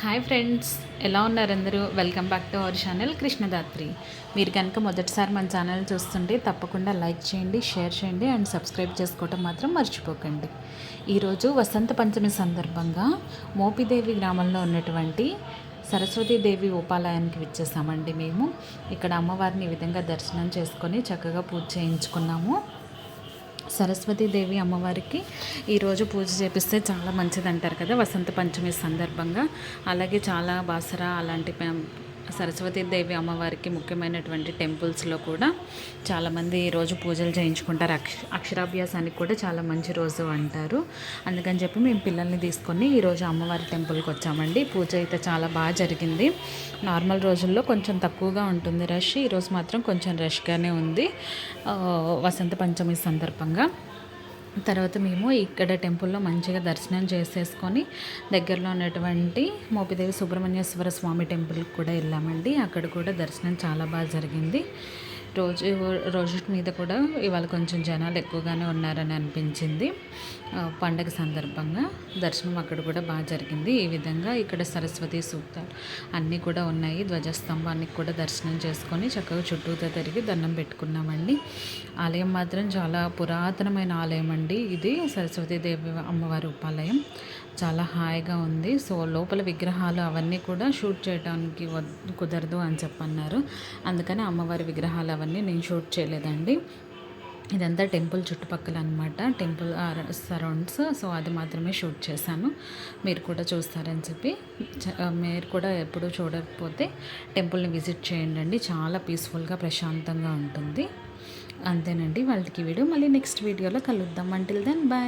Hi friends ఎలా ఉన్నారు అందరూ? Welcome back to our channel Krishnadatri. మీరు కనుక మొదటిసారి మన ఛానల్ చూస్తుంటే తప్పకుండా లైక్ చేయండి షేర్ చేయండి అండ్ సబ్స్క్రైబ్ చేసుకోవటం మాత్రం మర్చిపోకండి. ఈరోజు వసంత పంచమి సందర్భంగా మోపిదేవి గ్రామంలో ఉన్నటువంటి సరస్వతీదేవి ఉపాలయానికి విచ్చేసామండి మేము. ఇక్కడ అమ్మవారిని ఈ విధంగా దర్శనం చేసుకొని చక్కగా పూజ చేయించుకున్నాము. సరస్వతీదేవి అమ్మవారికి ఈరోజు పూజ చేపిస్తే చాలా మంచిది అంటారు కదా వసంత పంచమి సందర్భంగా. అలాగే చాలా బాసరా అలాంటి సరస్వతీదేవి అమ్మవారికి ముఖ్యమైనటువంటి టెంపుల్స్లో కూడా చాలామంది ఈరోజు పూజలు చేయించుకుంటారు. అక్ష అక్షరాభ్యాసానికి కూడా చాలా మంచి రోజు అంటారు. అందుకని చెప్పి మేము పిల్లల్ని తీసుకొని ఈరోజు అమ్మవారి టెంపుల్కి వచ్చామండి. పూజ అయితే చాలా బాగా జరిగింది. నార్మల్ రోజుల్లో కొంచెం తక్కువగా ఉంటుంది రష్. ఈరోజు మాత్రం కొంచెం రష్గానే ఉంది. వసంత పంచమి సందర్భంగా. తర్వాత మేము ఇక్కడ టెంపుల్లో మంచిగా దర్శనం చేసేసుకొని దగ్గరలో ఉన్నటువంటి మోపిదేవి సుబ్రహ్మణ్యేశ్వర స్వామి టెంపుల్కి కూడా వెళ్ళామండి. అక్కడ కూడా దర్శనం చాలా బాగా జరిగింది. రోజు రోజు మీద కూడా ఇవాళ కొంచెం జనాలు ఎక్కువగానే ఉన్నారని అనిపించింది. పండగ సందర్భంగా దర్శనం అక్కడ కూడా బాగా జరిగింది. ఈ విధంగా ఇక్కడ సరస్వతి సూక్తాలు అన్నీ కూడా ఉన్నాయి. ధ్వజస్తంభానికి కూడా దర్శనం చేసుకొని చక్కగా చుట్టూతో తిరిగి దండం పెట్టుకున్నామండి. ఆలయం మాత్రం చాలా పురాతనమైన ఆలయం అండి ఇది. సరస్వతీదేవి అమ్మవారి ఉపాలయం. చాలా హాయిగా ఉంది. సో లోపల విగ్రహాలు అవన్నీ కూడా షూట్ చేయడానికి కుదరదు అని చెప్పన్నారు. అందుకని అమ్మవారి విగ్రహాలు అవన్నీ అవన్నీ నేను షూట్ చేయలేదండి. ఇదంతా టెంపుల్ చుట్టుపక్కల అనమాట టెంపుల్ సరౌండ్స్. సో అది మాత్రమే షూట్ చేశాను. మీరు కూడా చూస్తారని చెప్పి. మీరు కూడా ఎప్పుడు చూడకపోతే టెంపుల్ని విజిట్ చేయండి అండి చాలా పీస్ఫుల్గా ప్రశాంతంగా ఉంటుంది. అంతేనండి. వాళ్ళకి వీడియో. మళ్ళీ నెక్స్ట్ వీడియోలో కలుద్దాం. Until then bye